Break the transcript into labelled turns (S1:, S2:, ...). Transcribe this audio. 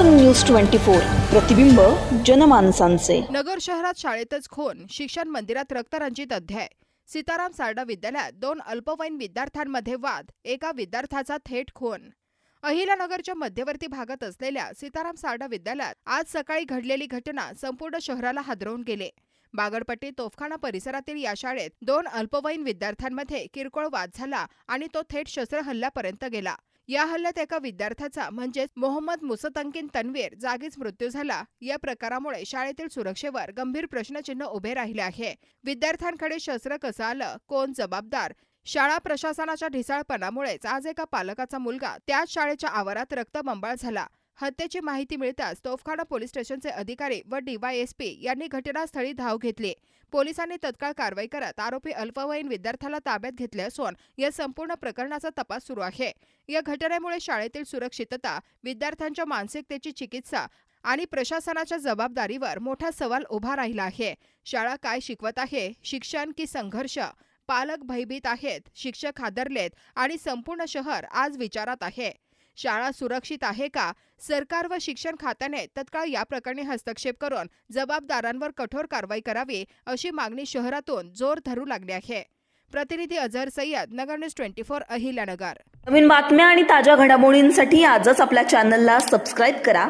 S1: नगर news twenty four. प्रतिबिंब जनमानसांचे.
S2: नगर शहरात शाळेतच खून शिक्षण मंदिरात रक्तरंजित अध्याय. सीताराम सारडा विद्यालयात दोन अल्पवयीन विद्यार्थ्यांमध्ये वाद एका विद्यार्थ्याचा थेट खून. अहिलानगरच्या मध्यवर्ती भागात असलेल्या सीताराम सारडा विद्यालयात आज सकाळी घडलेली घटना संपूर्ण शहराला हादरवून गेले. बागडपट्टी तोफखाना परिसरातील या शाळेत दोन अल्पवयीन विद्यार्थ्यांमध्ये किरकोळ वाद झाला आणि तो थेट शस्त्र हल्ल्यापर्यंत गेला. या हल्ल्यात एका विद्यार्थ्याचा म्हणजेच मोहम्मद मुसतंकिन तन्वीर जागीच मृत्यू झाला. या प्रकारामुळे शाळेतील सुरक्षेवर गंभीर प्रश्नचिन्ह उभे राहिले आहे. विद्यार्थ्यांकडे शस्त्र कसं आलं? कोण जबाबदार? शाळा प्रशासनाच्या ढिसाळपणामुळेच आज एका पालकाचा मुलगा त्याच शाळेच्या आवारात रक्तबंबाळ झाला. हत्येची माहिती मिळताच तोफखाना पोलीस स्टेशनचे अधिकारी व डीवायएसपी यांनी घटनास्थळी धाव घेतली. पोलिसांनी तत्काळ कारवाई करत आरोपी अल्पवयीन विद्यार्थ्याला ताब्यात घेतले असून या संपूर्ण प्रकरणाचा तपास सुरू आहे. या घटनेमुळे शाळेतील सुरक्षितता विद्यार्थ्यांच्या मानसिकतेची चिकित्सा आणि प्रशासनाच्या जबाबदारीवर मोठा सवाल उभा राहिला आहे. शाळा काय शिकवत आहे? शिक्षण की संघर्ष? पालक भयभीत आहेत शिक्षक हादरलेत आणि संपूर्ण शहर आज विचारात आहे. शाळा सुरक्षित आहे का? सरकार व शिक्षण खात्याने तत्काळ या प्रकरणी हस्तक्षेप करून जबाबदारांवर कठोर कारवाई करावी अशी मागणी शहरातून जोर धरू लागली आहे. प्रतिनिधी Azhar Sayyed Nagar news twenty four Ahilyanagar.
S1: नवीन बातम्या आणि ताज्या घडामोडींसाठी आजच आपल्या चॅनलला सबस्क्राईब करा.